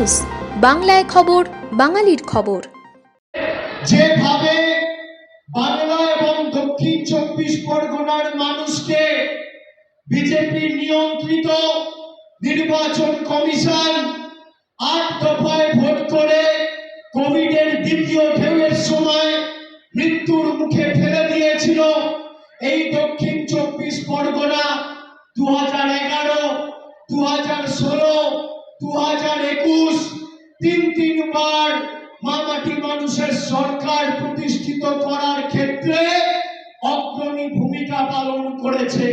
News, বাংলায় খবর, বাঙালির খবর। যেভাবে বাংলা এবং দক্ষিণ চব্বিশ পরগনার মানুষকে বিজেপি নিয়ন্ত্রিত নির্বাচন কমিশন আট দফায় ভোট করে কোভিডের দ্বিতীয় ঢেউয়ের সময় মৃত্যুর মুখে ফেলে দিয়েছিল এই দক্ষিণ চব্বিশ পরগনা দু হাজার এগারো দু হাজার ষোলো দু হাজার একুশ তিন তিনবার মামাটি মানুষের সরকার প্রতিষ্ঠিত করার ক্ষেত্রে অগ্রণী ভূমিকা পালন করেছে।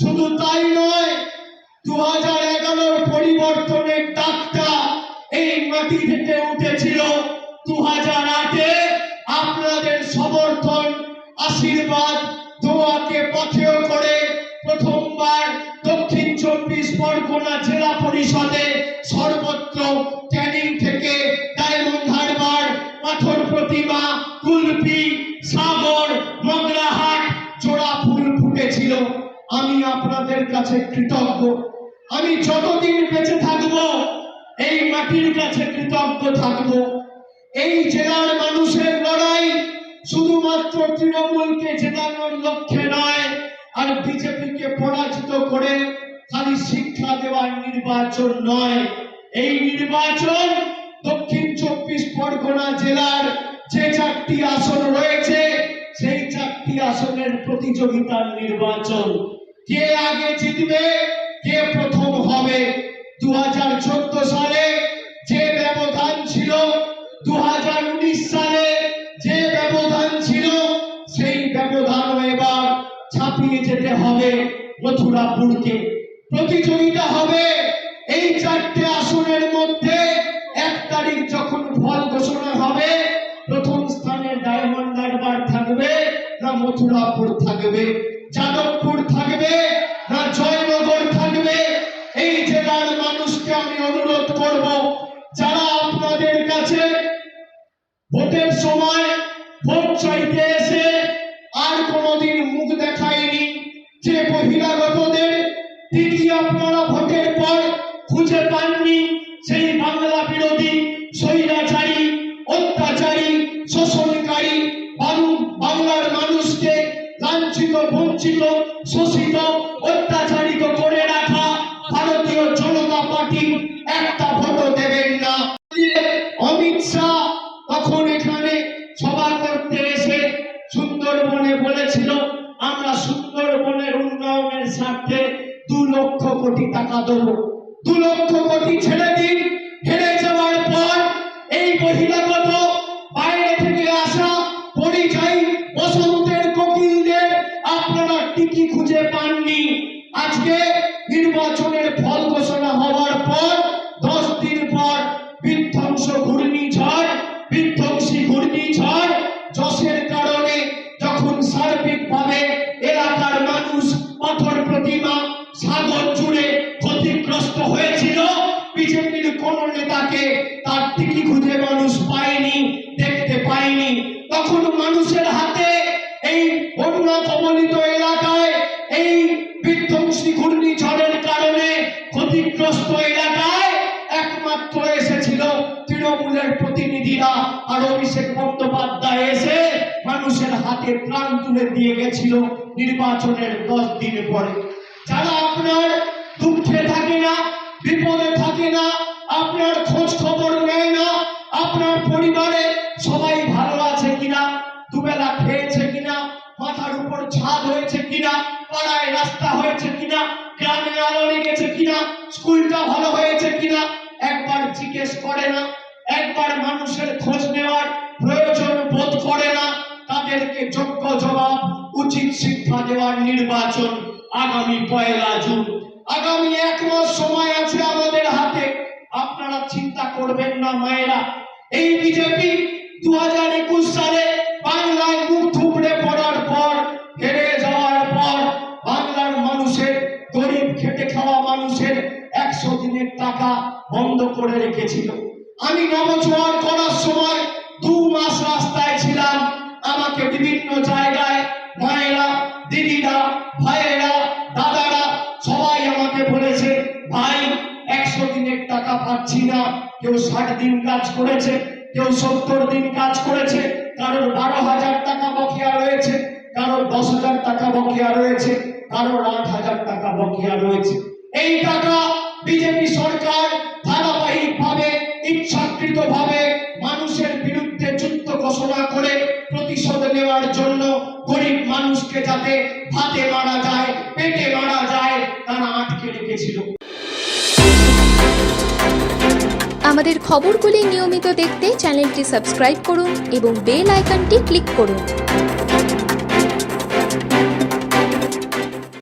শুধু তাই নয় দু হাজার এগারোর পরিবর্তনের ডাকটা এই মাটি থেকে উঠেছিল। দু হাজার আটে আপনাদের সমর্থন, আশীর্বাদ, দোয়াকে পথেও করে প্রথমবার দক্ষিণ চব্বিশ পরগনা জেলা পরিষদে ফুল আমি আপনাদের কাছে কৃতজ্ঞ। আমি যতদিন বেঁচে থাকব, এই মাটির কাছে কৃতজ্ঞ থাকব। এই জেলার মানুষের লড়াই শুধুমাত্র তৃণমূলকে জেতানোর লক্ষ্যে নয়, আর বিজেপিকে পরাজিত করে খালি শিক্ষা দেওয়ার নির্বাচন নয়। এই নির্বাচন দক্ষিণ চব্বিশ পরগনা জেলার যে চারটি আসন রয়েছে সেই চারটি আসনের প্রতিযোগিতার নির্বাচন। কে আগে জিতবে, কে প্রথম হবে? দু সালে যে ব্যবধান ছিল দু হাজার উনিশ সালে যে ব্যবধান ছিল, সেই ব্যবধান এবার ছাপিয়ে যেতে হবে মথুরাপুরকে। প্রতিযোগিতা হবে এই চারটে আসনের মধ্যে, এক তারিখ যখন ফল ঘোষণা হবে মথুরাপুর থাকবে, যাদবপুর থাকবে না জয়নগর থাকবে। এই জেলার মানুষকে আমি অনুরোধ করব, যারা আপনাদের কাছে ভোটের সময় ভোট চাইতে এসে আর কোনোদিন মুখ দেখায়নি যে বহিরাগতদের দিদি আপনারা ভোটের পর খুঁজে পাননি বঞ্চিত, শোষিত, অত্যাচারিত করে রাখা ভারতীয় জনতা একটা দেবেন না। অমিত শাহ তখন এখানে সভা করতে এসে সুন্দরবনে বলেছিল, আমরা সুন্দরবনের উন্নয়নের স্বার্থে দু লক্ষ কোটি টাকা দেবো। দু লক্ষ কোটি ছেড়ে দিন, হেরে যাওয়ার পর এই বহিরাগত পাননি। আজকে নির্বাচনের ফল ঘোষণা হওয়ার পর দশ দিন পর বিধ্বংস ঘূর্ণিঝড় বিধ্বংসী ঘূর্ণিঝড় যশের কারণে যখন সার্বিকভাবে এলাকার মানুষ পাথর প্রতিমা, সাগর জুড়ে ক্ষতিগ্রস্ত হয়েছিল, বিজেপির কোন নেতাকে তার টিকি খুঁজে মানুষ পায়নি, দেখতে পায়নি। তখন মানুষের হাতে এই বন্যা কবলিত এলাকায়, এই বিধ্বংসী ঘূর্ণিঝড়ের কারণে ক্ষতিগ্রস্ত এলাকায় একমাত্র এসেছিল তৃণমূলের প্রতিনিধিরা। আর অভিষেক বন্দ্যোপাধ্যায় এসে মানুষের হাতে প্রাণ তুলে দিয়ে গেছিল নির্বাচনের দশ দিন পরে। যারা আপনার দুঃখে থাকে না, বিপদে থাকে না, আপনার খোঁজ খবর নেয় না, আপনার পরিবারে সবাই ভালো আছে কিনা, দুবেলা খেয়েছে উপর ছাদ হয়েছে কিনা? পাড়ায় রাস্তা হয়েছে কিনা? গ্রামে আলো লেগেছে কিনা? স্কুলটা ভালো হয়েছে কিনা? একবার জিজ্ঞেস করে না। একবার মানুষের খোঁজ নেওয়ার প্রয়োজন বোধ করে না। তাদেরকে যোগ্য জবাব, উচিত শিক্ষা দেওয়ার নির্বাচন আগামী পয়লা জুন। আগামী এক মাস সময় আছে আমাদের হাতে। আপনারা চিন্তা করবেন না, মায়েরা। এই বিজেপি দু হাজার একুশ করে রেখেছিল। আমি নবজোয়ার করার সময় দু মাস রাস্তায় ছিলাম। আমাকে বিভিন্ন জায়গায় মায়েরা, দিদিরা, ভাইয়েরা, দাদারা সবাই আমাকে বলেছে, ভাই, একশো দিনের টাকা পাচ্ছি না। কেউ ষাট দিন কাজ করেছে, কেউ সত্তর দিন কাজ করেছে। কারোর বারো হাজার টাকা বকেয়া রয়েছে, কারোর দশ হাজার টাকা বকেয়া রয়েছে, কারোর আট হাজার টাকা বকেয়া রয়েছে। এই টাকা বিজেপি সরকার ধারাবাহিক ভাবে ইচ্ছাকৃত ভাবে মানুষের বিরুদ্ধে যুদ্ধ ঘোষণা করে প্রতিশোধ নেওয়ার জন্য গরিব মানুষকে যাতে ভাতে মারা যায়, পেটে মারা যায়, তারা আটকে রেখেছিল। আমাদের খবরগুলি নিয়মিত দেখতে চ্যানেলটি সাবস্ক্রাইব করুন এবং বেল আইকনটি ক্লিক করুন।